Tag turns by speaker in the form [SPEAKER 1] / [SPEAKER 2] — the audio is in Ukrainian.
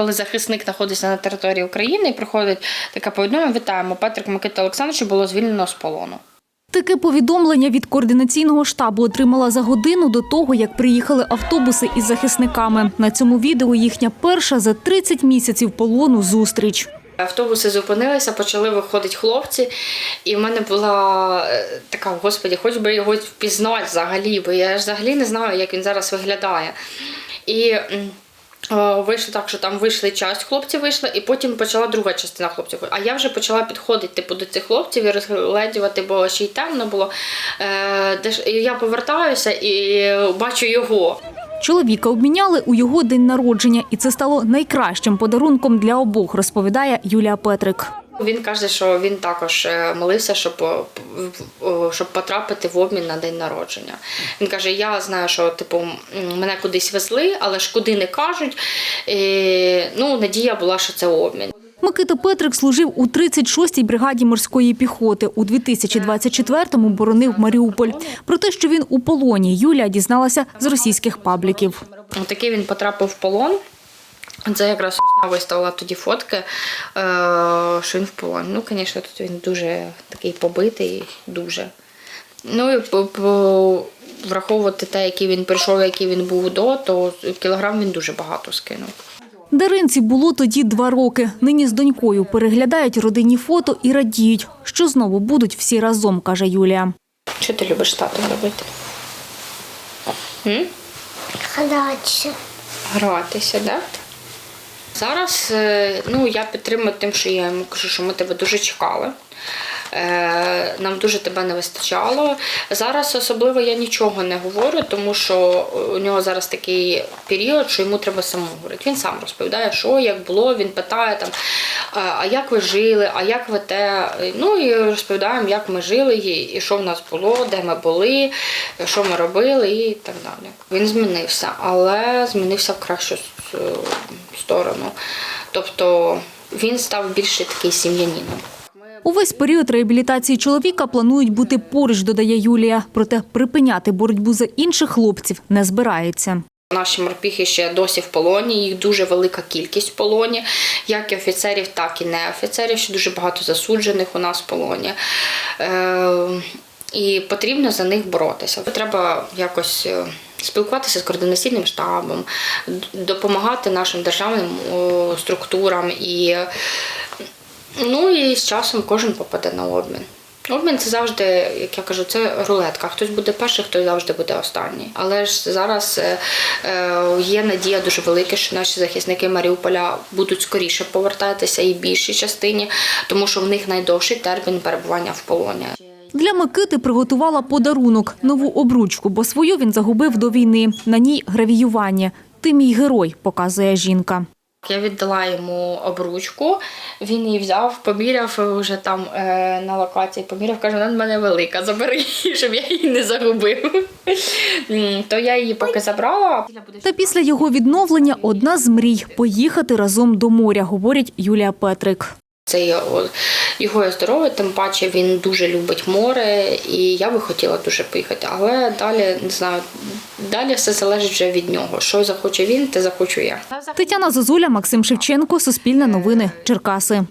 [SPEAKER 1] коли захисник знаходиться на території України і приходить таке повідомлення, вітаємо, Петрик Микита Олександрович було звільнено з полону.
[SPEAKER 2] Таке повідомлення від координаційного штабу отримала за годину до того, як приїхали автобуси із захисниками. На цьому відео їхня перша за 30 місяців полону зустріч.
[SPEAKER 1] Автобуси зупинилися, почали виходити хлопці, і в мене була е, така, господі, хоч би його впізнати взагалі, бо я ж взагалі не знаю, як він зараз виглядає. І вийшло так, що там вийшли часть хлопців, вийшла, і потім почала друга частина хлопців. А я вже почала підходити типу, до цих хлопців і розгледівати, бо ще й темно було. Е, де ж- я повертаюся і бачу його.
[SPEAKER 2] Чоловіка обміняли у його день народження, і це стало найкращим подарунком для обох, розповідає Юлія Петрик.
[SPEAKER 1] Він каже, що він також е, молився, щоб, о, щоб потрапити в обмін на день народження. Він каже: Я знаю, що типу мене кудись везли, але ж куди не кажуть. І, ну, надія була, що це обмін.
[SPEAKER 2] Микита Петрик служив у 36-й бригаді морської піхоти. У 2024-му боронив Маріуполь. Про те, що він у полоні, Юлія дізналася з російських пабліків.
[SPEAKER 1] Такий він потрапив в полон. Це якраз виставила тоді фотки, е, що він в полоні. Ну, звісно, тут він дуже такий побитий, дуже. Ну і враховувати те, який він прийшов, який він був до, то кілограм він дуже багато скинув.
[SPEAKER 2] Даринці було тоді два роки. Нині з донькою переглядають родинні фото і радіють, що знову будуть всі разом, каже Юлія.
[SPEAKER 1] Що ти любиш татом робити? М?
[SPEAKER 3] Гратися.
[SPEAKER 1] Гратися, так? Зараз е, ну, я підтримую тим, що я йому кажу, що ми тебе дуже чекали. Е, Нам дуже тебе не вистачало. Зараз особливо я нічого не говорю, тому що у нього зараз такий період, що йому треба самому говорити. Він сам розповідає, що як було, він питає там, «А- а як ви жили, а як ви те. Ну і розповідаємо, як ми жили, і що в нас було, де ми були, що ми робили і так далі. Він змінився, але змінився в кращу сторону. Тобто він став більше такий сім'янином.
[SPEAKER 2] Увесь період реабілітації чоловіка планують бути поруч, додає Юлія. Проте припиняти боротьбу за інших хлопців не збирається.
[SPEAKER 1] Наші морпіхи ще досі в полоні, їх дуже велика кількість в полоні, як і офіцерів, так і не офіцерів. Ще дуже багато засуджених у нас в полоні. Е, і потрібно за них боротися. Треба якось е, спілкуватися з координаційним штабом, допомагати нашим державним структурам і, ну, і з часом кожен попаде на обмін. Обмін це завжди, як я кажу, це рулетка. Хтось буде перший, хтось завжди буде останній. Але ж зараз е, е, є надія дуже велика, що наші захисники Маріуполя будуть скоріше повертатися і більшій частині, тому що в них найдовший термін перебування в полоні.
[SPEAKER 2] Для Микити приготувала подарунок – нову обручку, бо свою він загубив до війни. На ній гравіювання. Ти мій герой, показує жінка.
[SPEAKER 1] Я віддала йому обручку, він її взяв, поміряв вже там е, на локації, поміряв, каже, вона в мене велика, забери її, щоб я її не загубив. То я її поки забрала.
[SPEAKER 2] Та після його відновлення одна з мрій – поїхати разом до моря, говорить Юлія Петрик.
[SPEAKER 1] Це його є здоров'я, тим паче він дуже любить море, і я би хотіла дуже поїхати. Але далі не знаю, далі все залежить вже від нього. Що захоче він, те захочу я.
[SPEAKER 2] Тетяна Зозуля, Максим Шевченко, Суспільне новини, Черкаси.